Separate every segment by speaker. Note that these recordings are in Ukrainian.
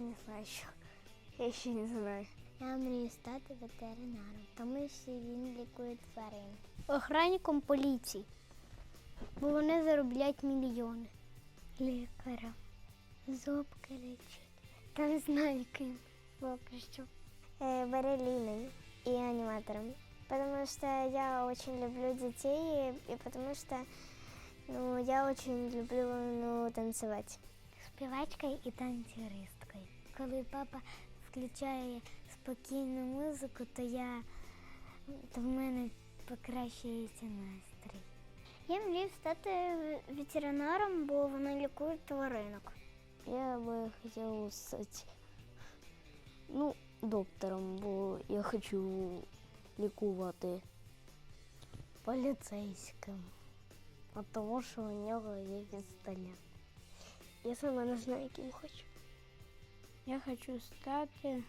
Speaker 1: не знаю, що. Я ще не знаю.
Speaker 2: Я мрію стати ветеринаром, тому що він лікує тварин.
Speaker 1: Охранником поліції. Бо вони заробляють мільйони.
Speaker 2: Лікарем. Зубки лечить.
Speaker 1: Та не знаю ким. Поки що.
Speaker 2: Э, балериной и аниматором. Потому что я очень люблю детей, и потому что ну, я очень люблю ну, танцевать.
Speaker 1: Співачкою і танцюристкою. Коли папа включає спокійну музику, то я то в мене покращується настрій. Я мрію стати ветеринаром, бо вони лікують тваринок.
Speaker 2: Я бы хотела стать ну, доктором, бо я хочу лікувати поліцейським, а тому що у нього є пістолет. Я сама не знаю, яким хочу.
Speaker 1: Я хочу стати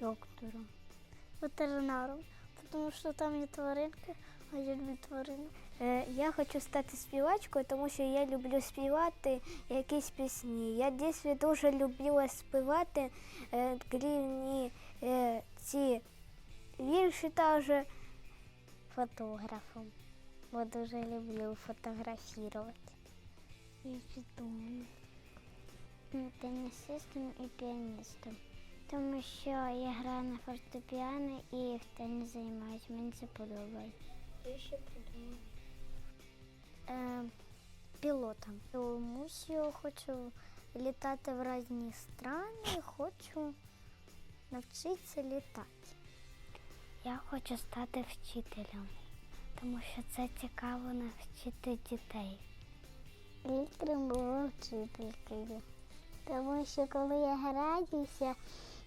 Speaker 1: доктором, ветеринаром, тому що там є тваринки, а я люблю тварин. Я хочу стати співачкою, тому що я люблю співати якісь пісні. Я дитинстві дуже любила співати е, рівні е, ці вірші також.
Speaker 2: Фотографом, бо дуже люблю фотографувати.
Speaker 1: Я думаю. Тенісистом і піаністом. Тому що я граю на фортепіано і в теніс займаюся. Мені це подобається.
Speaker 2: Я ще придумала.
Speaker 1: Е, пілотом. Тому що хочу літати в різні страни, хочу навчитися літати. Я хочу стати вчителем, тому що це цікаво навчити дітей.
Speaker 2: Лікарем була вчителькою. Тому що коли я граюся,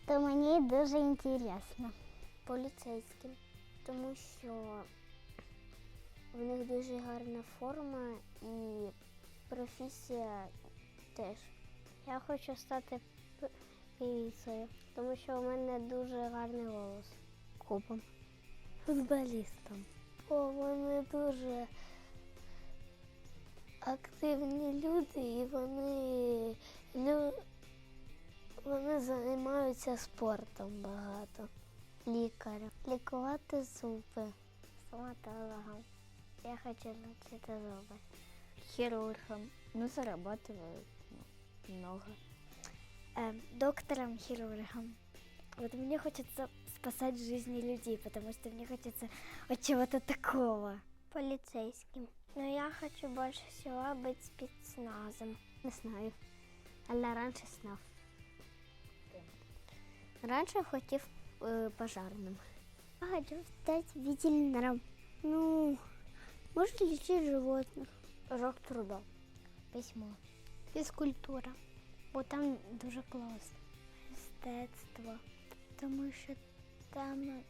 Speaker 2: то мені дуже інтересно. Поліцейським. Тому що в них дуже гарна форма і професія теж. Я хочу стати певицею, тому що у мене дуже гарний голос.
Speaker 1: Копом. Футболістом.
Speaker 2: О, вони дуже активні люди і вони, лю, вони займаються спортом багато. Лікарем. Лікувати зуби. Стоматологом. Я хочу навчити зуби.
Speaker 1: Хірургом. Ну, зарабатывают много. Эм, доктором, хирургом. Вот мне хочется спасать жизни людей, потому что мне хочется от чего-то такого.
Speaker 2: Поліцейським. Ну я хочу більше всього бути спецназом. Не знаю. Але раніше знав. Раніше хотів е, пожарним.
Speaker 1: Я хочу стать ветеринаром. Ну, можно лечить животных.
Speaker 2: Рок труда.
Speaker 1: Письмо. Фізкультура. Бо там дуже класно. Мистецтво. Тому що там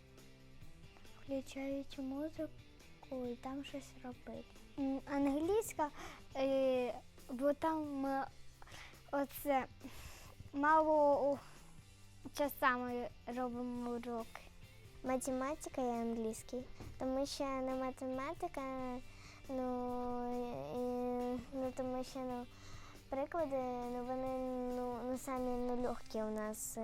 Speaker 1: включають музику і там щось робити. Англійська, е, бо там ми оце мало часами робимо уроки.
Speaker 2: Математика і англійський. Тому що на математика, ну, і, ну тому що ну, приклади, ну вони ну, ну самі ну, легкі у нас.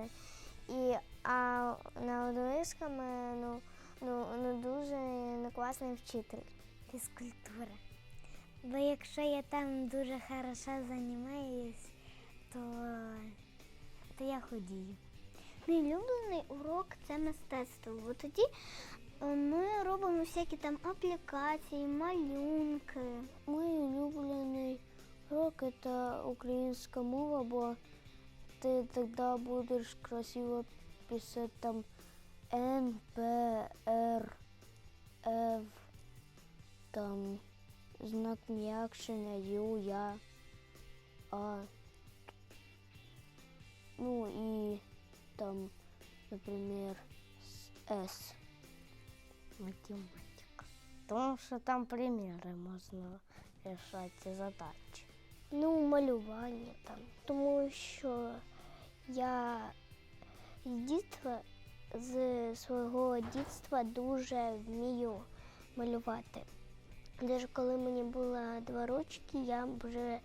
Speaker 2: І, а на англійському ну, ну, ну, дуже ну, класний вчитель.
Speaker 1: Фізкультура. Бо якщо я там дуже хорошо займаюсь, то, то я ходію. Мій улюблений урок це мистецтво. Бо тоді е, ми робимо всякі там аплікації, малюнки.
Speaker 2: Мій улюблений урок це українська мова, бо ти тоді будеш красиво писати там Н, П, Р, Ф, там знак м'якшення, Ю, Я, А. Ну і там, наприклад, С. Математика. Тому що там приміри можна рішати задачі. Ну, малювання там. Тому що я з дитинства, з свого дитинства дуже вмію малювати. Навіть коли мені було два рочки, я вже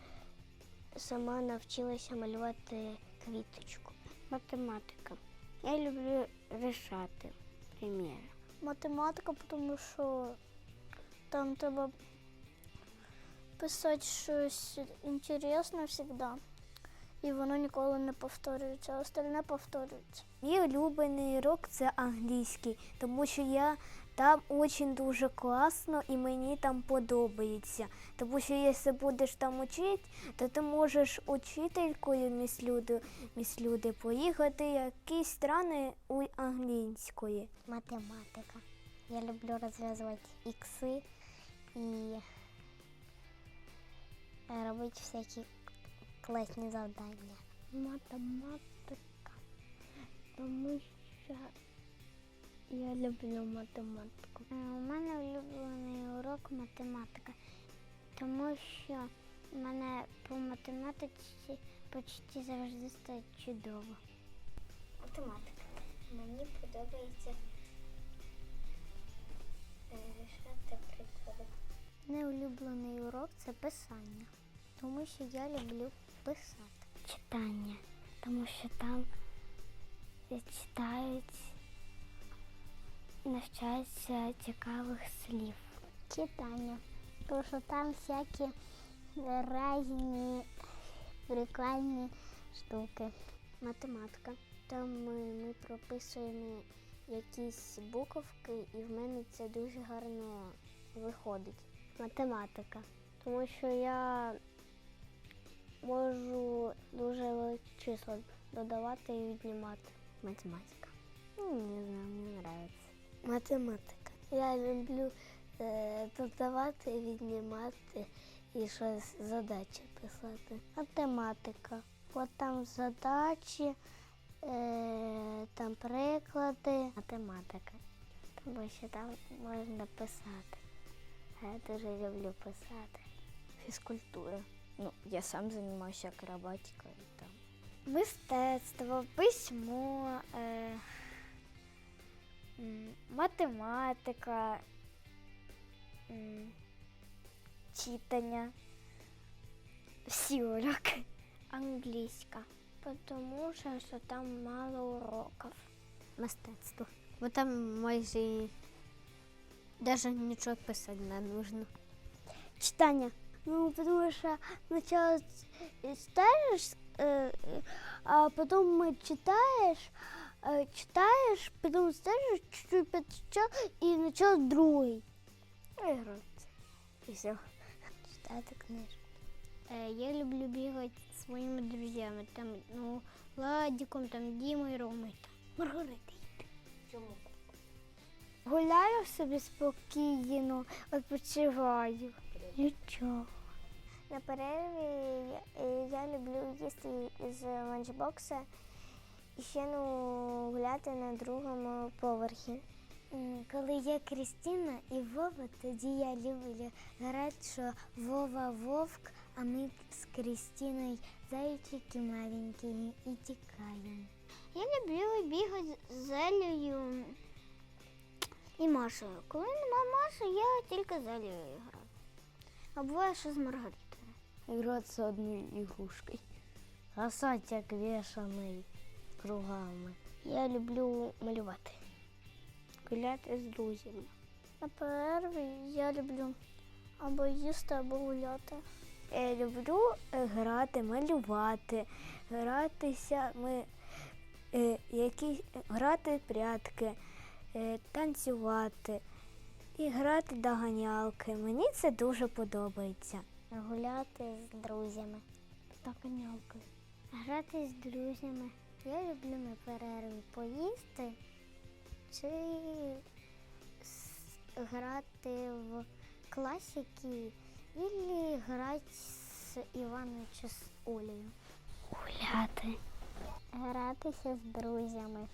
Speaker 2: сама навчилася малювати квіточку.
Speaker 1: Математика. Я люблю рішати приміри. Математика, тому що там треба писати щось інтересне завжди. І воно ніколи не повторюється, а остальне повторюється.
Speaker 3: Мій улюблений урок це англійський, тому що я там дуже дуже класно і мені там подобається. Тому що якщо будеш там учити, то ти можеш учителькою міслюди, міслюди поїхати в якісь страни у англійської.
Speaker 2: Математика. Я люблю розв'язувати ікси і е, робити всякі класні завдання.
Speaker 1: Математика. Тому що я люблю математику.
Speaker 2: Е, У мене улюблений урок математика, тому що в мене по математиці почти завжди стає чудово. Математика. Мені подобається рішати приклади. Неулюблений урок це писання, тому що я люблю писати.
Speaker 1: Читання. Тому що там читають, навчаються цікавих слів.
Speaker 2: Читання. Тому що там всякі різні прикольні штуки.
Speaker 1: Математика. Там ми, ми прописуємо якісь буковки, і в мене це дуже гарно виходить. Математика. Тому що я можу дуже великі числа додавати і віднімати. Математика. Ну, не знаю, мені подобається. Математика. Я люблю е, додавати, віднімати і щось задачі писати. Математика. От там задачі, е, там приклади. Математика. Тому що там можна писати. Я дуже люблю писати. Фізкультура. Ну, я сам займаюся акробатикою там. Мистецтво, письмо, е, математика, м, читання. Всі уроки. Англійська. Тому що, що там мало уроків.
Speaker 3: Мистецтво. Бо там майже навіть нічого писати не нужно.
Speaker 1: Читання. Ну, потому что сначала читаешь, э, э, а потом э, читаешь, э, читаешь, потом ставишь чуть-чуть подчитал и начал другой. Играть. И все. Читать книжку. Э, Я люблю бегать с моими друзьями. Там, ну, Ладиком, там, Димой, Ромой, там, Маргаритой. Гуляю собі спокійно, відпочиваю. Нічого.
Speaker 2: На перерві я, е, я люблю їсти із ланчбокса і ще ну, гуляти на другому поверхі.
Speaker 1: Коли я Крістіна і Вова, тоді я люблю грати, що Вова вовк, а ми з Крістіною зайчики маленькі і тікаємо. Я люблю бігати з Елею і Машею. Коли нема Маші, я тільки з Елею граю. А буває, що з Маргаритою.
Speaker 3: Гратися одною ігрушкою. Гасать як вішаний кругами.
Speaker 1: Я люблю малювати. Гуляти з друзями. На перерві я люблю або їсти, або гуляти.
Speaker 3: Я люблю е, грати, малювати, гратися, ми, е, які, грати прятки, е, танцювати і грати до ганялки. Мені це дуже подобається.
Speaker 2: Гуляти з друзями.
Speaker 1: Та конялки. Грати з друзями.
Speaker 2: Я люблю на перерві поїсти чи грати в класики і грати з Іваном чи з Олею.
Speaker 1: Гуляти.
Speaker 2: Гратися з друзями.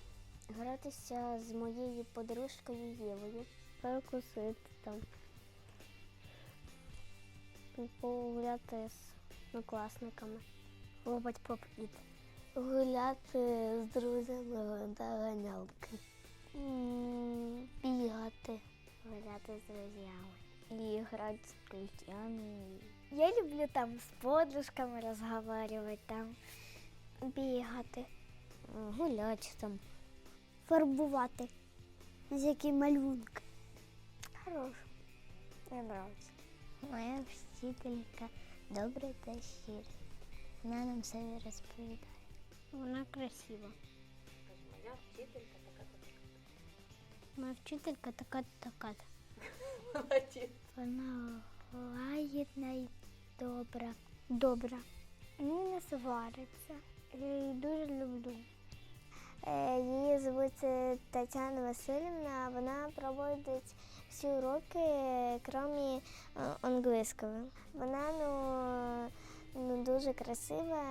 Speaker 1: Гратися з моєю подружкою Євою. Перекусити там. Погуляти з однокласниками. Лопать поп-іт. Гуляти з друзями та ганялки. Бігати. Гуляти з друзями. І грати з друзями. Я люблю там з подружками розговорювати, там бігати.
Speaker 2: гуляти там.
Speaker 1: Фарбувати. Ось які малюнки.
Speaker 2: Хорош. Мені подобається. Моя вчителька добра та щира. Вона нам все розповідає.
Speaker 1: Вона красива. Моя вчителька така така. Моя Вона лагідна і добра. Добра. Ну, не свариться. Я її дуже люблю.
Speaker 2: Е, Її звуть е, Тетяна Васильівна. Вона проводить всі уроки, е, крім англійського. Вона ну, ну, дуже красива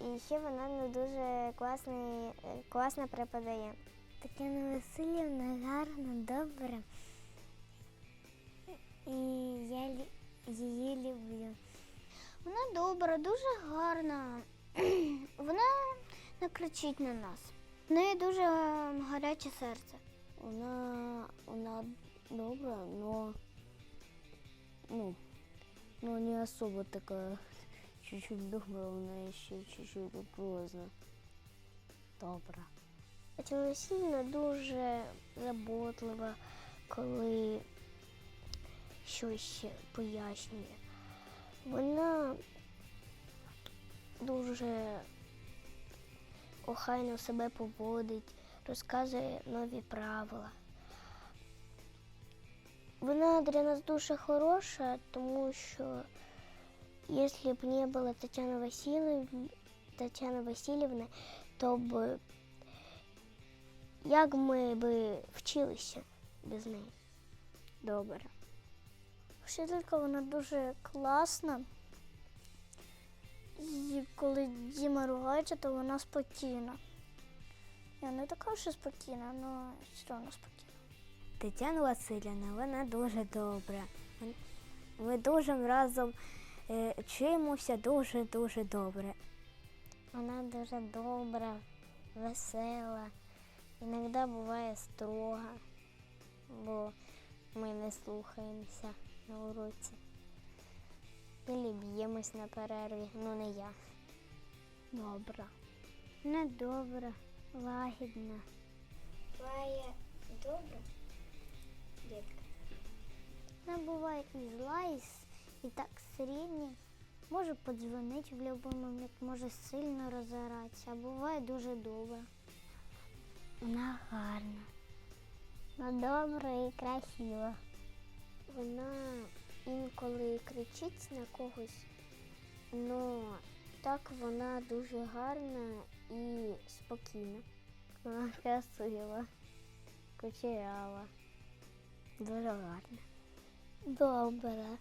Speaker 2: і ще вона ну, дуже класний, класно преподає.
Speaker 1: Тетяна Васильівна гарна, добра. І я її люблю. Вона добра, дуже гарна. Вона не кричить на нас. В неї дуже гаряче серце.
Speaker 3: Вона, вона добра, но ну, но не особо такая чуть-чуть добра, вона еще чуть-чуть грозна. Добра.
Speaker 1: Тетяна Васильівна дуже заботлива, коли щось пояснює. Вона дуже охайно себе поводить, розказує нові правила. Вона для нас дуже хороша, тому що якщо б не було Тетяни Васильівни, Тетяни Васильівни, то б як ми би вчилися без неї? Добре. Вчителька вона дуже класна. І коли Діма ругається, то вона спокійна. Я не така вже спокійна, але все одно спокійна.
Speaker 3: Тетяна Васильівна, вона дуже добра. Ми дуже разом е, вчимося дуже-дуже добре.
Speaker 2: Вона дуже добра, весела. Іноді буває строга, бо ми не слухаємося на уроці. Или б'ємось на перерві, ну не я.
Speaker 1: Добра. Не добра, лагідна.
Speaker 2: Буває добра, дітка.
Speaker 1: Вона буває і зла, і, і так середня. Може подзвонити в будь-який момент, може сильно розоратися, а буває дуже добра. Вона гарна.
Speaker 2: Вона добра і красива. Вона інколи кричить на когось, але так вона дуже гарна і спокійна. Вона красива, кучерява, дуже гарна.
Speaker 1: Добра.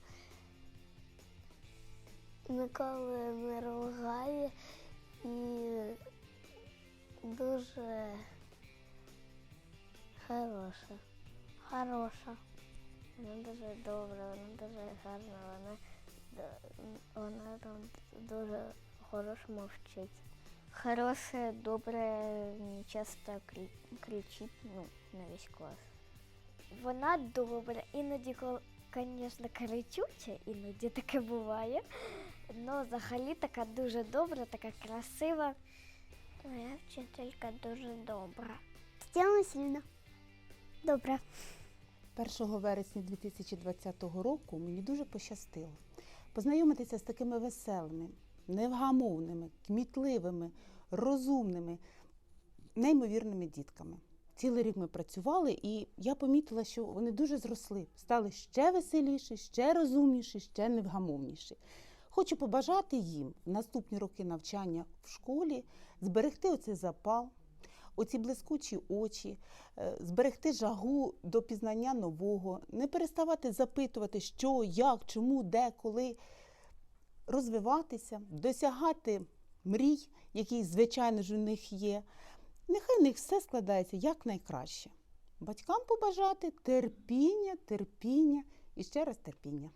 Speaker 1: Ніколи не ругає і дуже хороша. Хороша.
Speaker 2: Вона дуже добра, вона дуже гарна, вона, вона там дуже хорошо вчить. Хороше, добре, часто кричить ну, на весь клас.
Speaker 3: Вона добра, іноді, звісно, кричуча, іноді таке буває. Але взагалі така дуже добра, така красива.
Speaker 1: Моя вчителька дуже добра. Тетяна Васильівна. Добра.
Speaker 4: 1 вересня 2020 року мені дуже пощастило познайомитися з такими веселими, невгамовними, кмітливими, розумними, неймовірними дітками. Цілий рік ми працювали, і я помітила, що вони дуже зросли, стали ще веселіші, ще розумніші, ще невгамовніші. Хочу побажати їм в наступні роки навчання в школі зберегти оцей запал, оці блискучі очі, е, зберегти жагу до пізнання нового, не переставати запитувати, що, як, чому, де, коли, розвиватися, досягати мрій, які, звичайно ж, у них є. Нехай у них все складається якнайкраще. Батькам побажати терпіння, терпіння і ще раз терпіння.